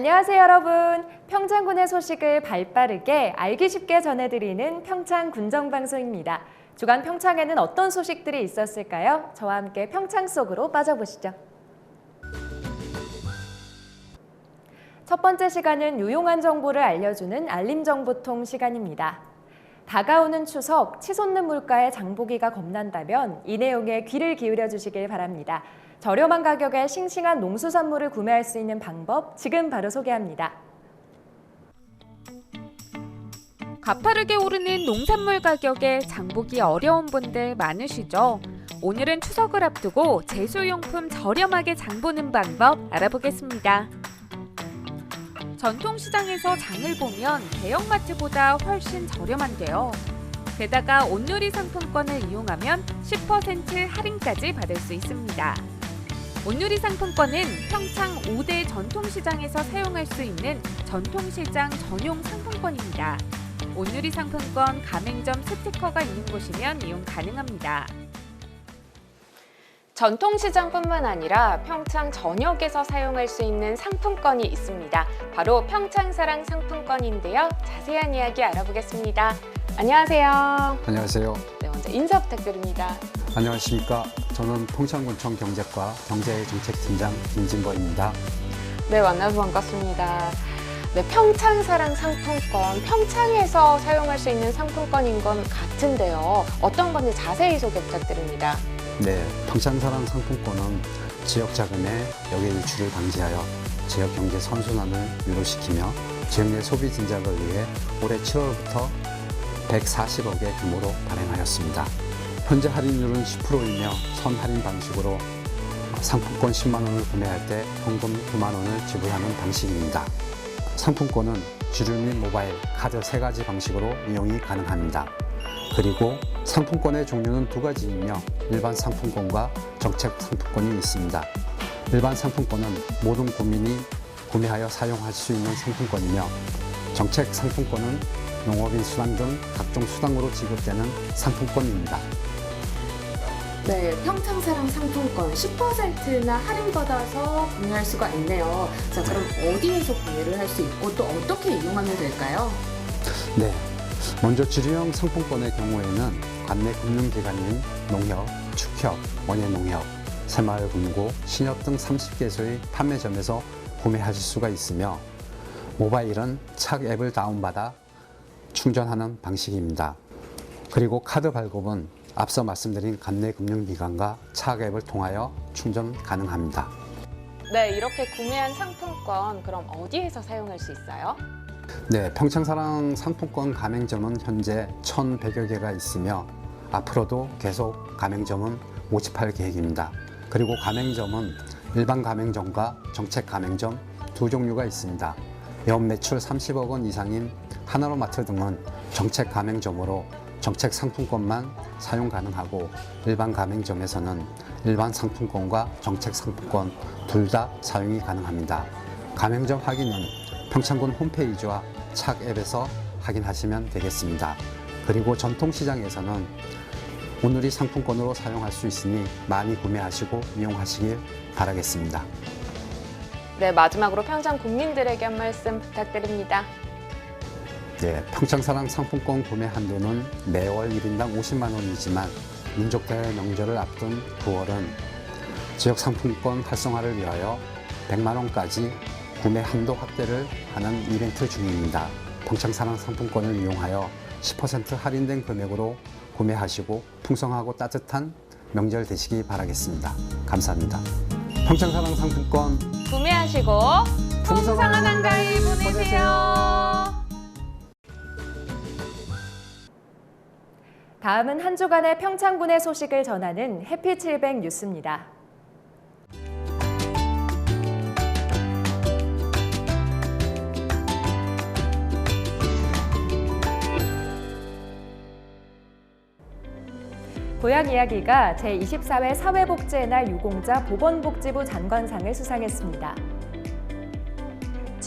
안녕하세요, 여러분. 평창군의 소식을 발빠르게 알기 쉽게 전해드리는 평창 군정방송입니다. 주간 평창에는 어떤 소식들이 있었을까요? 저와 함께 평창 속으로 빠져보시죠. 첫 번째 시간은 유용한 정보를 알려주는 알림정보통 시간입니다. 다가오는 추석, 치솟는 물가에 장보기가 겁난다면 이 내용에 귀를 기울여 주시길 바랍니다. 저렴한 가격에 싱싱한 농수산물을 구매할 수 있는 방법 지금 바로 소개합니다. 가파르게 오르는 농산물 가격에 장보기 어려운 분들 많으시죠? 오늘은 추석을 앞두고 제수용품 저렴하게 장보는 방법 알아보겠습니다. 전통시장에서 장을 보면 대형마트보다 훨씬 저렴한데요. 게다가 온누리 상품권을 이용하면 10% 할인까지 받을 수 있습니다. 온누리 상품권은 평창 5대 전통시장에서 사용할 수 있는 전통시장 전용 상품권입니다. 온누리 상품권 가맹점 스티커가 있는 곳이면 이용 가능합니다. 전통시장뿐만 아니라 평창 전역에서 사용할 수 있는 상품권이 있습니다. 바로 평창사랑 상품권인데요. 자세한 이야기 알아보겠습니다. 안녕하세요. 안녕하세요. 네, 먼저 인사 부탁드립니다. 안녕하십니까. 저는 통창군청 경제과 경제정책팀장 김진보입니다. 네, 만나서 반갑습니다. 네, 평창사랑 상품권, 평창에서 사용할 수 있는 상품권인 건 같은데요. 어떤 건지 자세히 소개 부탁드립니다. 네, 평창사랑 상품권은 지역 자금의 역외 유출을 방지하여 지역 경제 선순환을 유도시키며 지역 내 소비 진작을 위해 올해 7월부터 140억의 규모로 발행하였습니다. 현재 할인율은 10%이며 선 할인 방식으로 상품권 10만 원을 구매할 때 현금 9만 원을 지불하는 방식입니다. 상품권은 주류 및 모바일, 카드 세 가지 방식으로 이용이 가능합니다. 그리고 상품권의 종류는 두 가지이며 일반 상품권과 정책 상품권이 있습니다. 일반 상품권은 모든 국민이 구매하여 사용할 수 있는 상품권이며 정책 상품권은 농업인 수당 등 각종 수당으로 지급되는 상품권입니다. 네, 평창사랑 상품권 10%나 할인받아서 구매할 수가 있네요. 자, 그럼 어디에서 구매를 할 수 있고 또 어떻게 이용하면 될까요? 네. 먼저 주류형 상품권의 경우에는 관내 금융기관인 농협, 축협, 원예농협, 새마을금고, 신협 등 30개소의 판매점에서 구매하실 수가 있으며 모바일은 착 앱을 다운받아 충전하는 방식입니다. 그리고 카드 발급은 앞서 말씀드린 관내 금융기관과 착 앱을 통하여 충전 가능합니다. 네, 이렇게 구매한 상품권 그럼 어디에서 사용할 수 있어요? 네, 평창사랑 상품권 가맹점은 현재 1,100여 개가 있으며 앞으로도 계속 가맹점은 모집할 계획입니다. 그리고 가맹점은 일반 가맹점과 정책 가맹점 두 종류가 있습니다. 연 매출 30억 원 이상인 하나로마트 등은 정책 가맹점으로 정책 상품권만 사용 가능하고 일반 가맹점에서는 일반 상품권과 정책 상품권 둘 다 사용이 가능합니다. 가맹점 확인은 평창군 홈페이지와 착 앱에서 확인하시면 되겠습니다. 그리고 전통시장에서는 오늘이 상품권으로 사용할 수 있으니 많이 구매하시고 이용하시길 바라겠습니다. 네, 마지막으로 평창 국민들에게 한 말씀 부탁드립니다. 네, 평창사랑 상품권 구매 한도는 매월 1인당 50만 원이지만 민족대회 명절을 앞둔 9월은 지역 상품권 활성화를 위하여 100만 원까지 구매 한도 확대를 하는 이벤트 중입니다. 평창사랑 상품권을 이용하여 10% 할인된 금액으로 구매하시고 풍성하고 따뜻한 명절 되시기 바라겠습니다. 감사합니다. 평창사랑 상품권 구매하시고 풍성한 한가위 보내세요. 다음은 한 주간의 평창군의 소식을 전하는 해피 700 뉴스입니다. 고향 이야기가 제24회 사회복지의 날 유공자 보건복지부 장관상을 수상했습니다.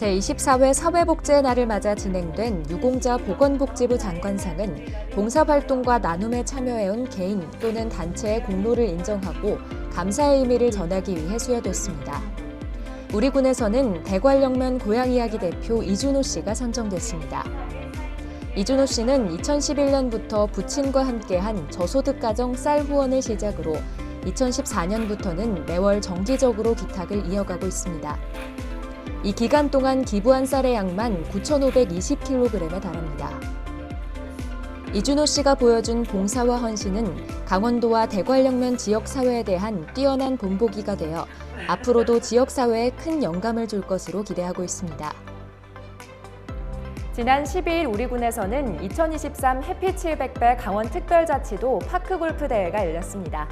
제24회 사회복지의 날을 맞아 진행된 유공자 보건복지부 장관상은 봉사활동과 나눔에 참여해온 개인 또는 단체의 공로를 인정하고 감사의 의미를 전하기 위해 수여됐습니다. 우리 군에서는 대관령면 고향이야기 대표 이준호 씨가 선정됐습니다. 이준호 씨는 2011년부터 부친과 함께한 저소득 가정 쌀 후원을 시작으로 2014년부터는 매월 정기적으로 기탁을 이어가고 있습니다. 이 기간 동안 기부한 쌀의 양만 9,520kg에 달합니다. 이준호 씨가 보여준 봉사와 헌신은 강원도와 대관령면 지역 사회에 대한 뛰어난 본보기가 되어 앞으로도 지역 사회에 큰 영감을 줄 것으로 기대하고 있습니다. 지난 12일 우리 군에서는 2023 해피 700배 강원 특별자치도 파크골프 대회가 열렸습니다.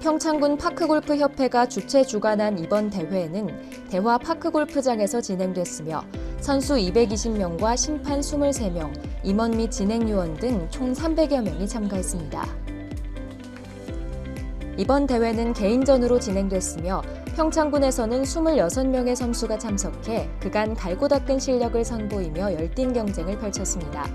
평창군 파크골프 협회가 주최 주관한 이번 대회에는 대화 파크골프장에서 진행됐으며 선수 220명과 심판 23명, 임원 및 진행 요원 등 총 300여 명이 참가했습니다. 이번 대회는 개인전으로 진행됐으며 평창군에서는 26명의 선수가 참석해 그간 갈고 닦은 실력을 선보이며 열띤 경쟁을 펼쳤습니다.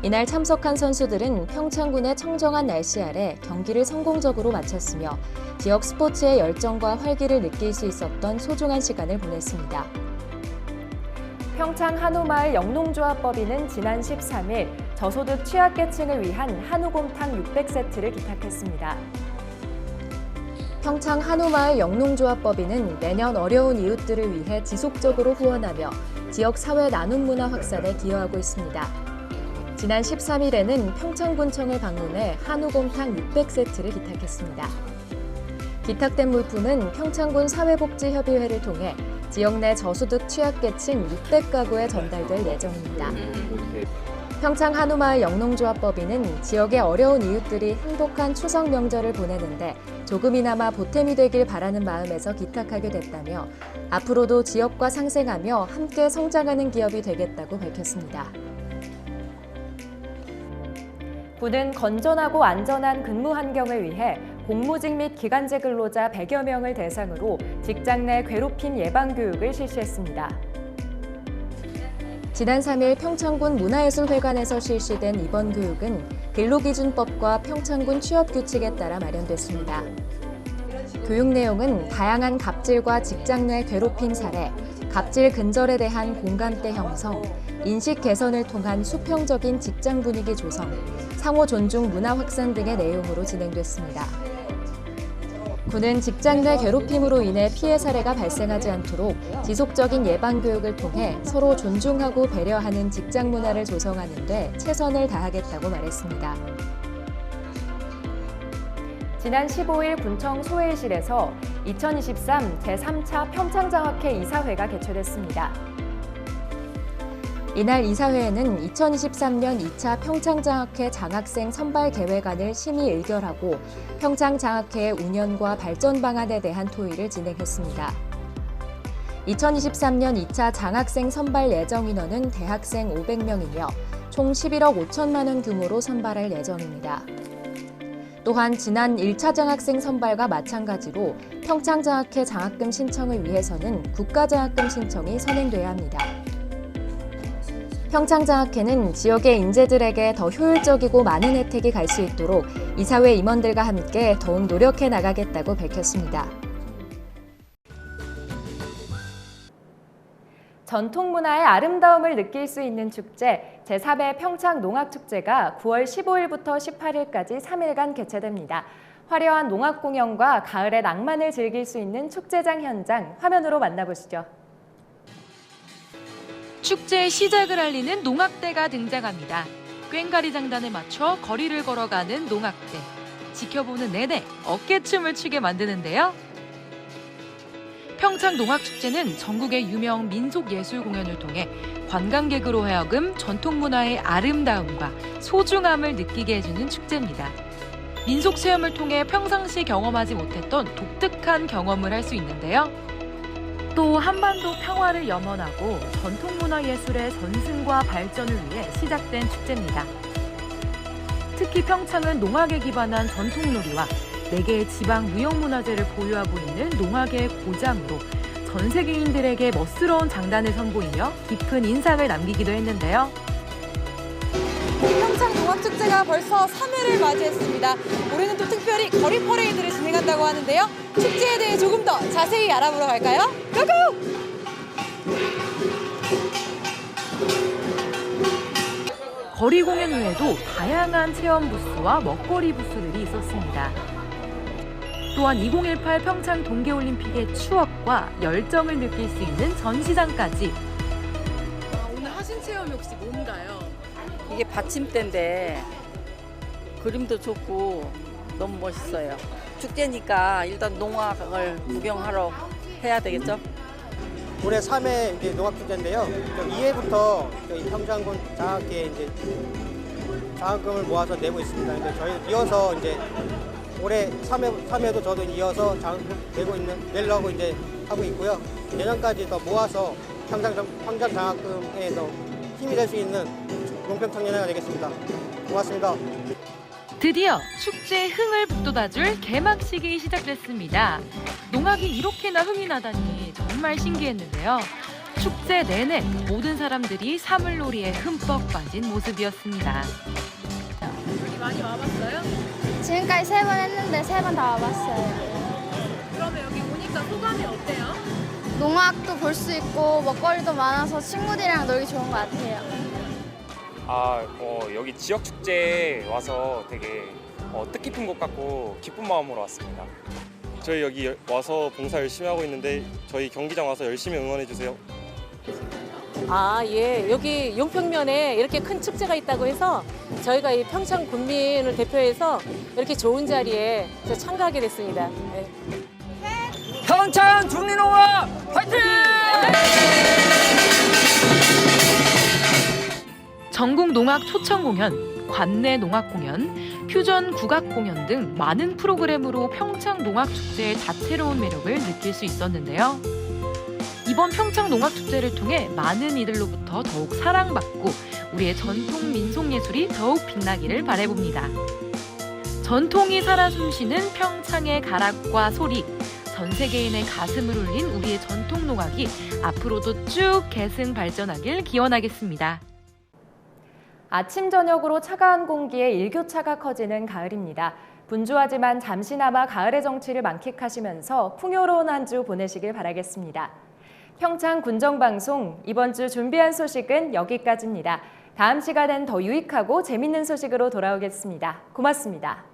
이날 참석한 선수들은 평창군의 청정한 날씨 아래 경기를 성공적으로 마쳤으며 지역 스포츠의 열정과 활기를 느낄 수 있었던 소중한 시간을 보냈습니다. 평창 한우마을 영농조합법인은 지난 13일 저소득 취약계층을 위한 한우곰탕 600세트를 기탁했습니다. 평창 한우마을 영농조합법인은 매년 어려운 이웃들을 위해 지속적으로 후원하며 지역 사회 나눔 문화 확산에 기여하고 있습니다. 지난 13일에는 평창군청을 방문해 한우곰탕 600세트를 기탁했습니다. 기탁된 물품은 평창군 사회복지협의회를 통해 지역 내 저소득 취약계층 600가구에 전달될 예정입니다. 평창 한우마을 영농조합법인은 지역의 어려운 이웃들이 행복한 추석 명절을 보내는데 조금이나마 보탬이 되길 바라는 마음에서 기탁하게 됐다며 앞으로도 지역과 상생하며 함께 성장하는 기업이 되겠다고 밝혔습니다. 군은 건전하고 안전한 근무 환경을 위해 공무직 및 기간제 근로자 100여 명을 대상으로 직장 내 괴롭힘 예방 교육을 실시했습니다. 지난 3일 평창군 문화예술회관에서 실시된 이번 교육은 근로기준법과 평창군 취업규칙에 따라 마련됐습니다. 교육 내용은 다양한 갑질과 직장 내 괴롭힘 사례, 갑질 근절에 대한 공감대 형성, 인식 개선을 통한 수평적인 직장 분위기 조성, 상호 존중 문화 확산 등의 내용으로 진행됐습니다. 군은 직장 내 괴롭힘으로 인해 피해 사례가 발생하지 않도록 지속적인 예방 교육을 통해 서로 존중하고 배려하는 직장 문화를 조성하는 데 최선을 다하겠다고 말했습니다. 지난 15일 군청 소회의실에서 2023 제3차 평창장학회 이사회가 개최됐습니다. 이날 이사회에는 2023년 2차 평창장학회 장학생 선발 계획안을 심의 의결하고 평창장학회의 운영과 발전 방안에 대한 토의를 진행했습니다. 2023년 2차 장학생 선발 예정 인원은 대학생 500명이며 총 11억 5천만 원 규모로 선발할 예정입니다. 또한 지난 1차 장학생 선발과 마찬가지로 평창장학회 장학금 신청을 위해서는 국가장학금 신청이 선행돼야 합니다. 평창장학회는 지역의 인재들에게 더 효율적이고 많은 혜택이 갈 수 있도록 이사회 임원들과 함께 더욱 노력해 나가겠다고 밝혔습니다. 전통 문화의 아름다움을 느낄 수 있는 축제 제4회 평창 농악축제가 9월 15일부터 18일까지 3일간 개최됩니다. 화려한 농악 공연과 가을의 낭만을 즐길 수 있는 축제장 현장 화면으로 만나보시죠. 축제의 시작을 알리는 농악대가 등장합니다. 꽹가리 장단에 맞춰 거리를 걸어가는 농악대. 지켜보는 내내 어깨춤을 추게 만드는데요. 평창 농악축제는 전국의 유명 민속 예술 공연을 통해 관광객으로 하여금 전통 문화의 아름다움과 소중함을 느끼게 해주는 축제입니다. 민속 체험을 통해 평상시 경험하지 못했던 독특한 경험을 할 수 있는데요. 또 한반도 평화를 염원하고 전통 문화 예술의 전승과 발전을 위해 시작된 축제입니다. 특히 평창은 농악에 기반한 전통 놀이와 4개의 지방 무형문화재를 보유하고 있는 농악의 고장으로 전 세계인들에게 멋스러운 장단을 선보이며 깊은 인상을 남기기도 했는데요. 평창 농악축제가 벌써 3회를 맞이했습니다. 올해는 또 특별히 거리 퍼레이드를 진행한다고 하는데요. 축제에 대해 조금 더 자세히 알아보러 갈까요? 고고! 거리 공연 외에도 다양한 체험 부스와 먹거리 부스들이 있었습니다. 또한 2018 평창 동계올림픽의 추억과 열정을 느낄 수 있는 전시장까지 오늘 하신 체험이 혹시 뭔가요? 이게 받침대인데 그림도 좋고 너무 멋있어요. 축제니까 일단 농악을 구경하러 해야 되겠죠? 올해 3회 이제 농악축제인데요. 2회부터 저희 평창군 장학회 이제 장학금을 모아서 내고 있습니다. 근데 저희 이어서 이제 올해 3회, 3회도 저도 이어서 장학금 내고 있는, 내려고 이제 하고 있고요. 내년까지 더 모아서 평창, 평창 장학금에 더 힘이 될 수 있는 용평 청년회가 되겠습니다. 고맙습니다. 드디어 축제의 흥을 북돋아줄 개막식이 시작됐습니다. 농악이 이렇게나 흥이 나다니 정말 신기했는데요. 축제 내내 모든 사람들이 사물놀이에 흠뻑 빠진 모습이었습니다. 지금까지 세 번 했는데 세 번 다 와봤어요. 그러면 여기 오니까 소감이 어때요? 농악도 볼 수 있고 먹거리도 많아서 친구들이랑 놀기 좋은 것 같아요. 아, 어, 여기 지역 축제에 와서 되게 어, 뜻깊은 곳 같고 기쁜 마음으로 왔습니다. 저희 여기 와서 봉사 열심히 하고 있는데 저희 경기장 와서 열심히 응원해 주세요. 아, 예. 여기 용평면에 이렇게 큰 축제가 있다고 해서 저희가 이 평창 군민을 대표해서 이렇게 좋은 자리에 참가하게 됐습니다. 네. 평창 중리농업 화이팅! 전국 농악 초청 공연, 관내 농악 공연, 퓨전 국악 공연 등 많은 프로그램으로 평창 농악 축제의 다채로운 매력을 느낄 수 있었는데요. 이번 평창 농악 축제를 통해 많은 이들로부터 더욱 사랑받고 우리의 전통 민속 예술이 더욱 빛나기를 바라봅니다. 전통이 살아 숨쉬는 평창의 가락과 소리, 전 세계인의 가슴을 울린 우리의 전통 농악이 앞으로도 쭉 계승 발전하길 기원하겠습니다. 아침 저녁으로 차가운 공기에 일교차가 커지는 가을입니다. 분주하지만 잠시나마 가을의 정취를 만끽하시면서 풍요로운 한 주 보내시길 바라겠습니다. 평창 군정방송 이번 주 준비한 소식은 여기까지입니다. 다음 시간엔 더 유익하고 재밌는 소식으로 돌아오겠습니다. 고맙습니다.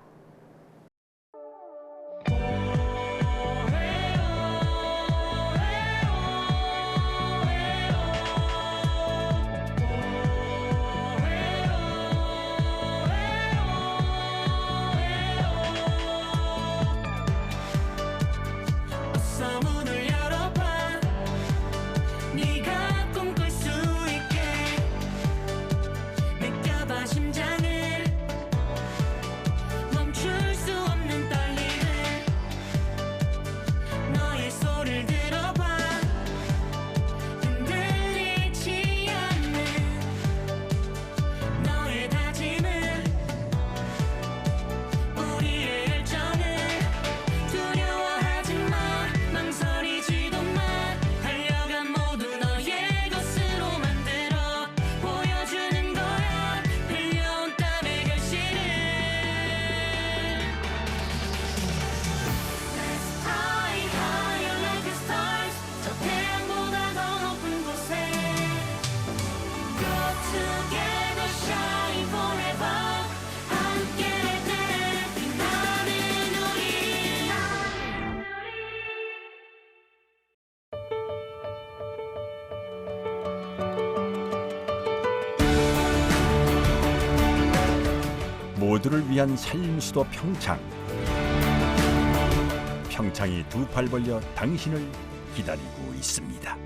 위한 살림 수도 평창. 평창이 두 팔 벌려 당신을 기다리고 있습니다.